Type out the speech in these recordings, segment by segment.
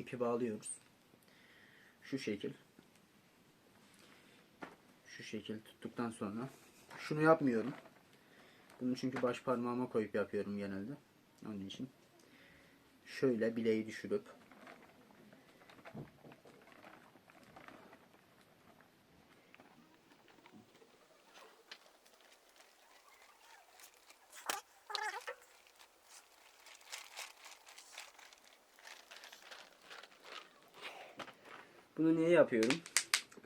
ipi bağlıyoruz. Şu şekil. Şu şekil tuttuktan sonra şunu yapmıyorum. Bunu çünkü baş parmağıma koyup yapıyorum genelde. Onun için şöyle bileği düşürüp Bunu niye yapıyorum?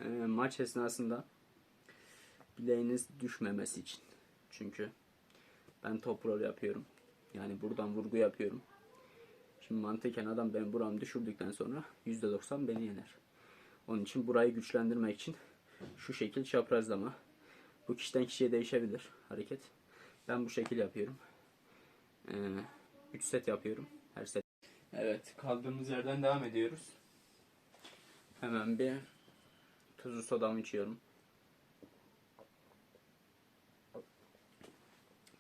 Ee, maç esnasında bileğiniz düşmemesi için. Çünkü ben top roll yapıyorum. Yani buradan vurgu yapıyorum. Şimdi mantıken adam benim buramı düşürdükten sonra %90 beni yener. Onun için burayı güçlendirmek için şu şekil çaprazlama. Bu kişiden kişiye değişebilir hareket. Ben bu şekil yapıyorum. 3 set yapıyorum her set. Evet kaldığımız yerden devam ediyoruz. Hemen bir tuzlu sodamı içiyorum.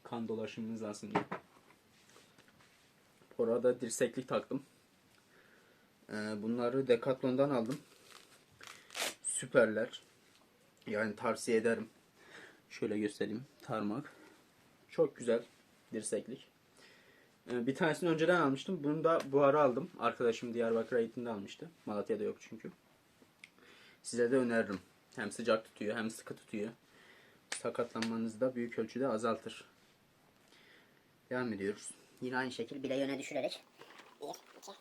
Kan dolaşımınız diye. Orada dirseklik taktım. Ee, bunları Decathlon'dan aldım. Süperler. Yani tavsiye ederim. Şöyle göstereyim. Tarmak. Çok güzel dirseklik. Ee, bir tanesini önceden almıştım. Bunu da bu ara aldım. Arkadaşım Diyarbakır eğitimde almıştı. Malatya'da yok çünkü. Size de öneririm. Hem sıcak tutuyor hem sıkı tutuyor. Sakatlanmanızı da büyük ölçüde azaltır. Devam ediyoruz. Yine aynı şekil bileği öne düşürerek. 1, 2,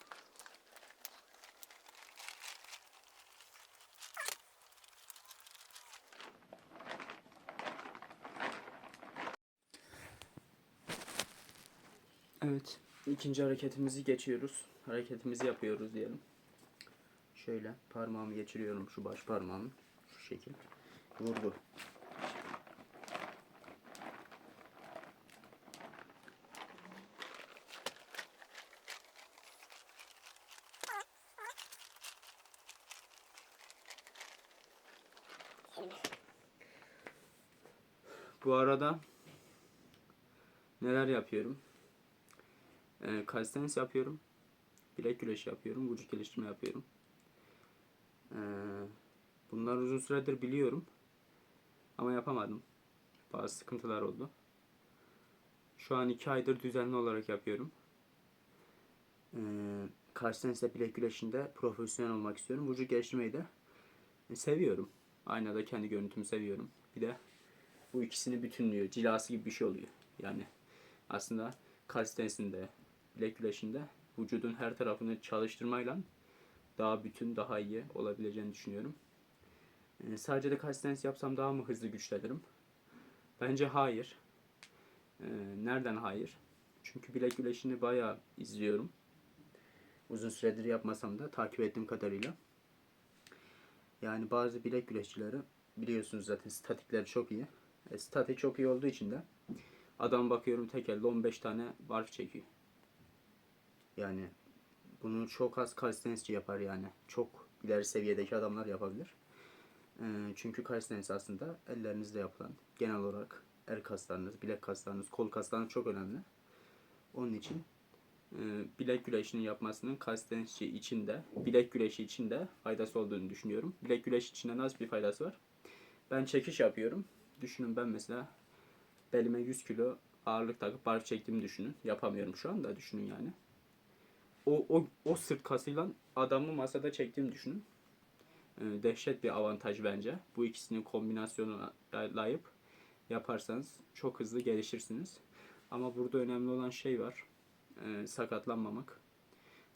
Evet. ikinci hareketimizi geçiyoruz. Hareketimizi yapıyoruz diyelim. Şöyle parmağımı geçiriyorum şu baş parmağımı. Şu şekil. Vurdu. Bu arada neler yapıyorum? Ee, calisthenics yapıyorum. Bilek güreşi yapıyorum. Vücut geliştirme yapıyorum. Ee, bunlar uzun süredir biliyorum. Ama yapamadım. Bazı sıkıntılar oldu. Şu an iki aydır düzenli olarak yapıyorum. Ee, ile bilek güreşinde profesyonel olmak istiyorum. Vücut geliştirmeyi de seviyorum. Aynada kendi görüntümü seviyorum. Bir de bu ikisini bütünlüyor. Cilası gibi bir şey oluyor. Yani aslında calisthenics'inde, bilek güreşinde vücudun her tarafını çalıştırmayla daha bütün, daha iyi olabileceğini düşünüyorum. Ee, sadece de calisthenics yapsam daha mı hızlı güçlenirim? Bence hayır. Ee, nereden hayır? Çünkü bilek güreşini bayağı izliyorum. Uzun süredir yapmasam da takip ettiğim kadarıyla. Yani bazı bilek güreşçileri biliyorsunuz zaten statikleri çok iyi. E, statik çok iyi olduğu için de adam bakıyorum tek elde 15 tane barf çekiyor. Yani bunu çok az calisthenicsçi yapar yani. Çok ileri seviyedeki adamlar yapabilir. E, çünkü calisthenics aslında ellerinizle yapılan genel olarak el kaslarınız, bilek kaslarınız, kol kaslarınız çok önemli. Onun için e, bilek güreşini yapmasının calisthenicsçi için de, bilek güreşi için de faydası olduğunu düşünüyorum. Bilek güreşi için de nasıl bir faydası var? Ben çekiş yapıyorum. Düşünün ben mesela belime 100 kilo ağırlık takıp barf çektiğimi düşünün. Yapamıyorum şu anda düşünün yani. O, o, o sırt kasıyla adamı masada çektiğimi düşünün. Ee, dehşet bir avantaj bence. Bu ikisinin kombinasyonunu layıp yaparsanız çok hızlı gelişirsiniz. Ama burada önemli olan şey var. Ee, sakatlanmamak.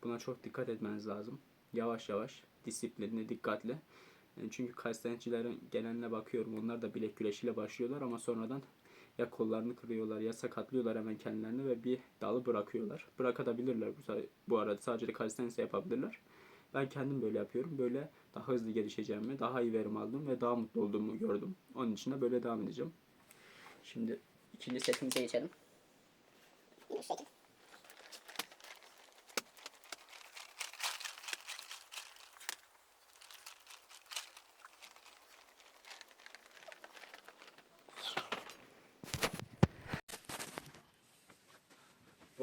Buna çok dikkat etmeniz lazım. Yavaş yavaş, disiplinli, dikkatli. Yani çünkü calisthenicsçilerin geneline bakıyorum. Onlar da bilek güreşiyle başlıyorlar ama sonradan ya kollarını kırıyorlar ya sakatlıyorlar hemen kendilerini ve bir dalı bırakıyorlar. Bırakabilirler bu, bu arada sadece de calisthenics yapabilirler. Ben kendim böyle yapıyorum. Böyle daha hızlı gelişeceğimi, daha iyi verim aldım ve daha mutlu olduğumu gördüm. Onun için de böyle devam edeceğim. Şimdi ikinci setimize geçelim. bu şekil.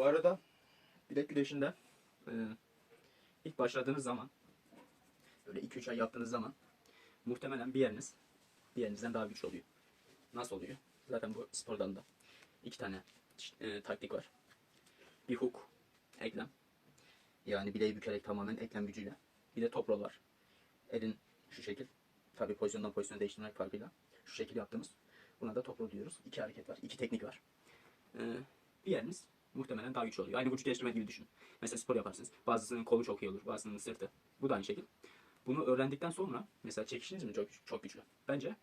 Arada bilek güreşinde e, ilk başladığınız zaman böyle 2-3 ay yaptığınız zaman muhtemelen bir yeriniz bir yerinizden daha güçlü oluyor. Nasıl oluyor? Zaten bu spor dalında iki tane e, taktik var. Bir hook, eklem. Yani bileği bükerek tamamen eklem gücüyle. Bir de top roll var. Elin şu şekil. Tabi pozisyondan pozisyona değiştirmek farkıyla. Şu şekil yaptığımız. Buna da top roll diyoruz. İki hareket var. iki teknik var. Ee, bir yeriniz muhtemelen daha güçlü oluyor. Aynı vücut geliştirme gibi düşünün. Mesela spor yaparsınız. Bazısının kolu çok iyi olur. Bazısının sırtı. Bu da aynı şekil. Bunu öğrendikten sonra mesela çekişiniz mi çok, çok güçlü? Bence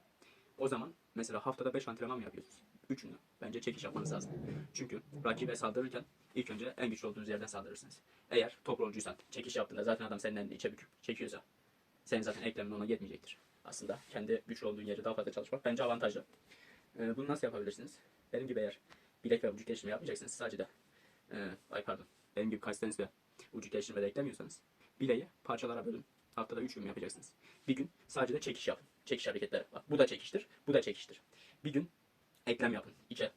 o zaman mesela haftada 5 antrenman mı yapıyorsunuz? Üçünü. Bence çekiş yapmanız lazım. Çünkü rakibe saldırırken ilk önce en güçlü olduğunuz yerden saldırırsınız. Eğer top rolcuysan, çekiş yaptığında zaten adam senin elini içe büküp çekiyorsa senin zaten eklemin ona yetmeyecektir. Aslında kendi güçlü olduğun yeri daha fazla çalışmak bence avantajlı. Ee, bunu nasıl yapabilirsiniz? Benim gibi eğer bilek ve vücut geliştirme yapmayacaksınız sadece de ee, ay pardon benim gibi kalistenis ve vücut geliştirme de eklemiyorsanız bileği parçalara bölün. Haftada 3 gün yapacaksınız. Bir gün sadece de çekiş yapın. Çekiş hareketleri. Bak bu da çekiştir, bu da çekiştir. Bir gün eklem yapın. içe.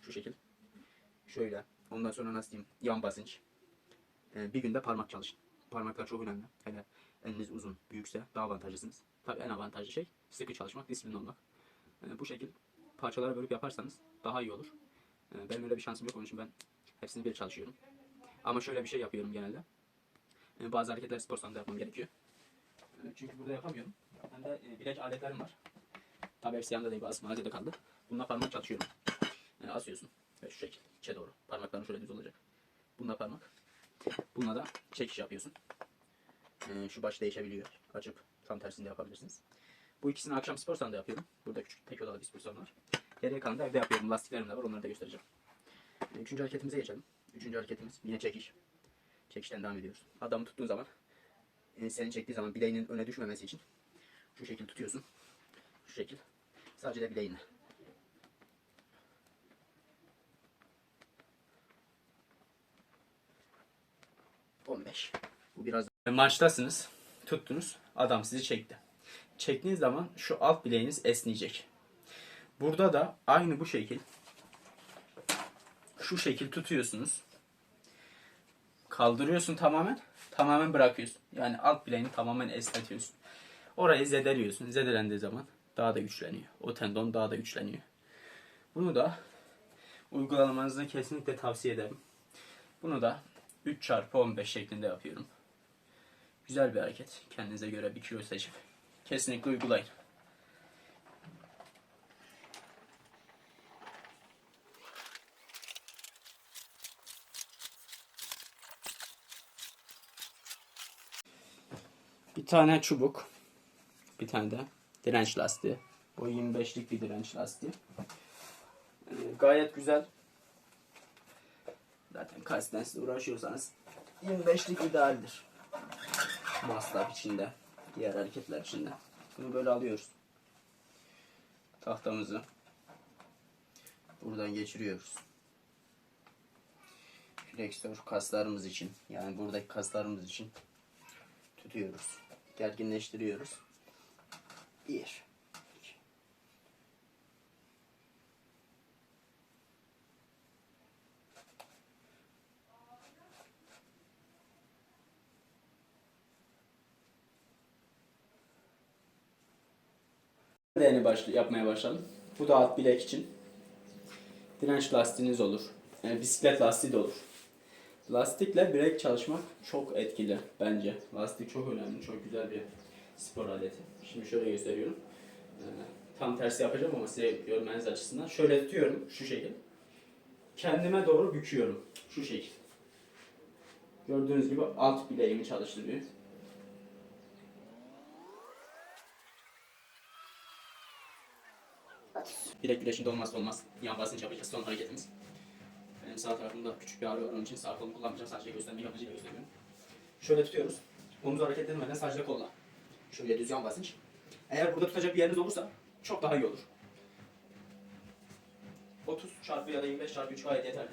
Şu şekil. Şöyle. Ondan sonra nasıl diyeyim? Yan basınç. Ee, bir günde parmak çalışın. Parmaklar çok önemli. Hele eliniz uzun, büyükse daha avantajlısınız. Tabii en avantajlı şey sıkı çalışmak, disiplin olmak. Ee, bu şekil parçalara bölüp yaparsanız daha iyi olur. Ee, benim öyle bir şansım yok onun için ben hepsini bir çalışıyorum. Ama şöyle bir şey yapıyorum genelde. Ee, bazı hareketler spor salonunda yapmam gerekiyor. Ee, çünkü burada yapamıyorum. Hem de e, bilek aletlerim var. Tabii hepsi yanında değil bazı malzemede kaldı. Bununla parmak çalışıyorum. Asıyorsun. Ve şu şekil içe doğru. Parmakların şöyle düz olacak. Bununla parmak. Bununla da çekiş yapıyorsun. Şu baş değişebiliyor. Açıp tam tersini de yapabilirsiniz. Bu ikisini akşam spor salonunda yapıyorum. Burada küçük tek odalı bir spor salonu var. Geriye kalan da evde yapıyorum. Lastiklerim de var. Onları da göstereceğim. Üçüncü hareketimize geçelim. Üçüncü hareketimiz yine çekiş. Çekişten devam ediyoruz. Adamı tuttuğun zaman e, seni çektiği zaman bileğinin öne düşmemesi için şu şekil tutuyorsun. Şu şekil. Sadece de bileğinle. On beş. Bu biraz maçtasınız. Tuttunuz. Adam sizi çekti. Çektiğiniz zaman şu alt bileğiniz esneyecek. Burada da aynı bu şekil şu şekil tutuyorsunuz. Kaldırıyorsun tamamen. Tamamen bırakıyorsun. Yani alt bileğini tamamen esnetiyorsun. Orayı zedeliyorsun. Zedelendiği zaman daha da güçleniyor. O tendon daha da güçleniyor. Bunu da uygulamanızı kesinlikle tavsiye ederim. Bunu da 3 çarpı 15 şeklinde yapıyorum. Güzel bir hareket. Kendinize göre bir kilo seçip kesinlikle uygulayın. Tane çubuk. Bir tane de direnç lastiği. O 25'lik bir direnç lastiği. Ee, gayet güzel. Zaten kaç siz uğraşıyorsanız 25'lik idealdir. Maslap içinde. Diğer hareketler içinde. Bunu böyle alıyoruz. Tahtamızı buradan geçiriyoruz. Fleksör kaslarımız için yani buradaki kaslarımız için tutuyoruz. Gerginleştiriyoruz. Bir. iki. de yeni başlı yapmaya başladım. Bu da alt bilek için. Direnç lastiğiniz olur. Yani bisiklet lastiği de olur. Lastikle bilek çalışmak çok etkili bence. Lastik çok önemli, çok güzel bir spor aleti. Şimdi şöyle gösteriyorum. Ee, tam tersi yapacağım ama size görmeniz açısından. Şöyle tutuyorum şu şekil. Kendime doğru büküyorum. Şu şekil. Gördüğünüz gibi alt bileğimi çalıştırıyor. Bilek güreşinde olmazsa olmaz. Yan basınç yapacağız son hareketimiz. Benim sağ tarafımda küçük bir ağrı onun için sağ kolumu kullanmayacağım. Sadece göstermek amacıyla gösteriyorum. Şöyle tutuyoruz. Omuz hareketlenmeden sadece kolla. Şöyle düz yan basınç. Eğer burada tutacak bir yeriniz olursa çok daha iyi olur. 30 çarpı ya da 25 çarpı 3 gayet yeterli.